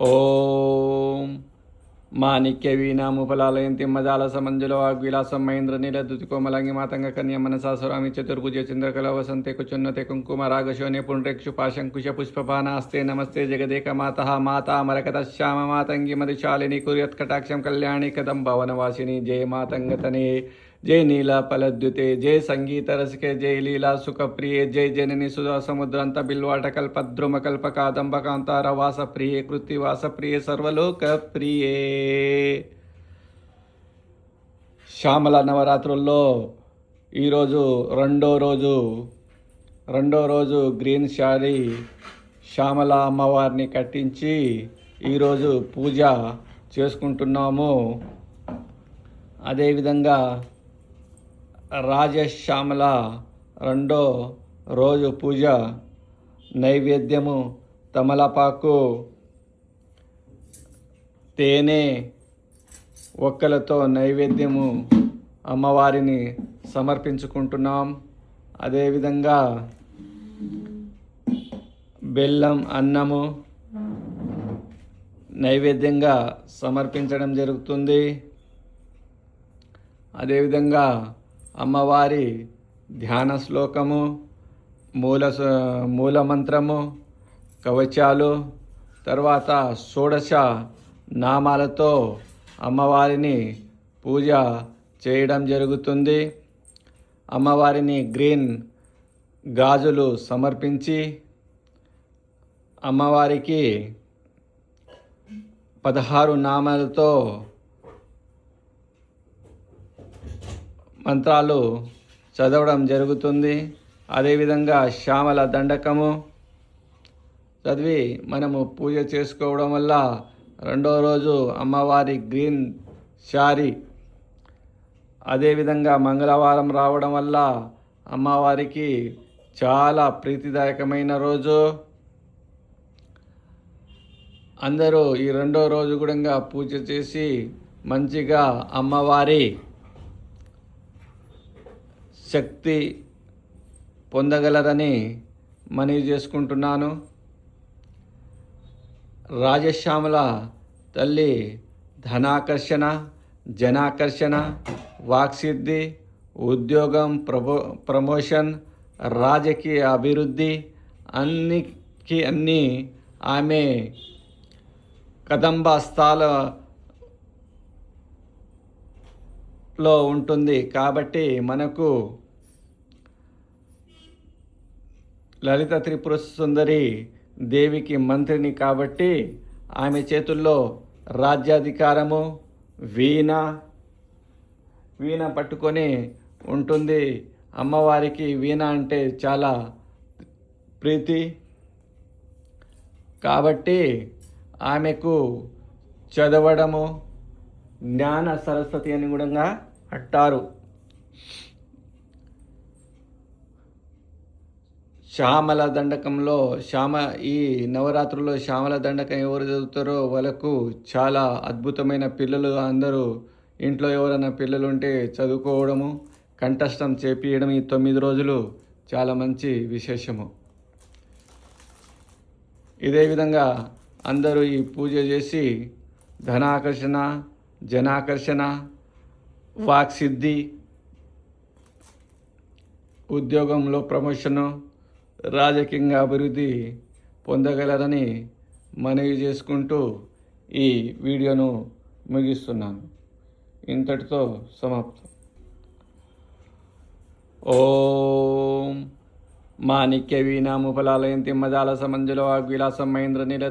ఓం మాణిక్య వీణాముఫలాలయం తిమ్మజాల సమంజుల వాగ్విలాసం మహేంద్ర నీల కోమలాంగి మాతంగ కన్య మనసాసురామి చతుర్భుజ చంద్రకళ వసంతే కుచున్నతే కుంకుమ రాగశోనే పుండ్రేక్షు పాశంకుశ పుష్పపానాస్తే నమస్తే జగదేక మాత మాతా మరకత శ్యామ మాతంగి మధుశాలిని కుర్యత్కటాక్షం కళ్యాణి కదం భవనవాసిని జయ మాతంగతనే జై నీలా ఫలద్యుతే జై సంగీత రసికే జై లీలా సుఖప్రియే జై జనని సుధా సముద్రంత బిల్వాట కల్పద్రుమ కల్ప కాదంబకాంతార వాస ప్రియే కృతి వాస ప్రియే సర్వలోక ప్రియే శ్యామల నవరాత్రుల్లో ఈరోజు రెండో రోజు రెండో రోజు గ్రీన్ శారీ శ్యామల అమ్మవారిని కట్టించి ఈరోజు పూజ చేసుకుంటున్నాము. అదేవిధంగా రాజశ్యామల రెండో రోజు పూజ నైవేద్యము తమలపాకు తేనె ఒక్కలతో నైవేద్యము అమ్మవారిని సమర్పించుకుంటున్నాం. అదేవిధంగా బెల్లం అన్నము నైవేద్యంగా సమర్పించడం జరుగుతుంది. అదేవిధంగా అమ్మవారి ధ్యాన శ్లోకము మూల మూలమంత్రము మూల మంత్రము కవచాలు తర్వాత షోడశ నామాలతో అమ్మవారిని పూజ చేయడం జరుగుతుంది. అమ్మవారిని గ్రీన్ గాజులు సమర్పించి అమ్మవారికి పదహారు నామాలతో మంత్రాలు చదవడం జరుగుతుంది. అదేవిధంగా శ్యామల దండకము చదివి మనము పూజ చేసుకోవడం వల్ల రెండో రోజు అమ్మవారి గ్రీన్ శారీ అదేవిధంగా మంగళవారం రావడం వల్ల అమ్మవారికి చాలా ప్రీతిదాయకమైన రోజు. అందరూ ఈ రెండో రోజు కూడా పూజ చేసి మంచిగా అమ్మవారి శక్తి పొందగలరని మనవి చేసుకుంటున్నాను. రాజశ్యామల తల్లి ధనాకర్షణ జనాకర్షణ వాక్సిద్ధి ఉద్యోగం ప్రమో ప్రమోషన్ రాజకీయ అభివృద్ధి అన్నికి అన్నీ ఆమె కదంబ లో ఉంటుంది కాబట్టి మనకు లలిత త్రిపుర సుందరి దేవికి మంత్రిని కాబట్టి ఆమె చేతుల్లో రాజ్యాధికారము వీణ వీణ పట్టుకొని ఉంటుంది. అమ్మవారికి వీణ అంటే చాలా ప్రీతి. కాబట్టి ఆమెకు చదవడము జ్ఞాన సరస్వతి అని కూడా అంటారు. శ్యామల దండకంలో శ్యామ ఈ నవరాత్రుల్లో శ్యామల దండకం ఎవరు చదువుతారో వాళ్ళకు చాలా అద్భుతమైన పిల్లలు అందరూ. ఇంట్లో ఎవరైనా పిల్లలు ఉంటే చదువుకోవడము కంఠస్థం చేపియడం ఈ తొమ్మిది రోజులు చాలా మంచి విశేషము. ఇదే విధంగా అందరూ ఈ పూజ చేసి ధనాకర్షణ జనాకర్షణ వాక్సిద్ధి ఉద్యోగంలో ప్రమోషను రాజకీయంగా అభివృద్ధి పొందగలరని మనవి చేసుకుంటూ ఈ వీడియోను ముగిస్తున్నాను. ఇంతటితో సమాప్తం. ఓం మాణిక్య వీణాముఫలాలయం తిమ్మజాల సమంజుల వాగ్విలాసం మహేంద్ర నీల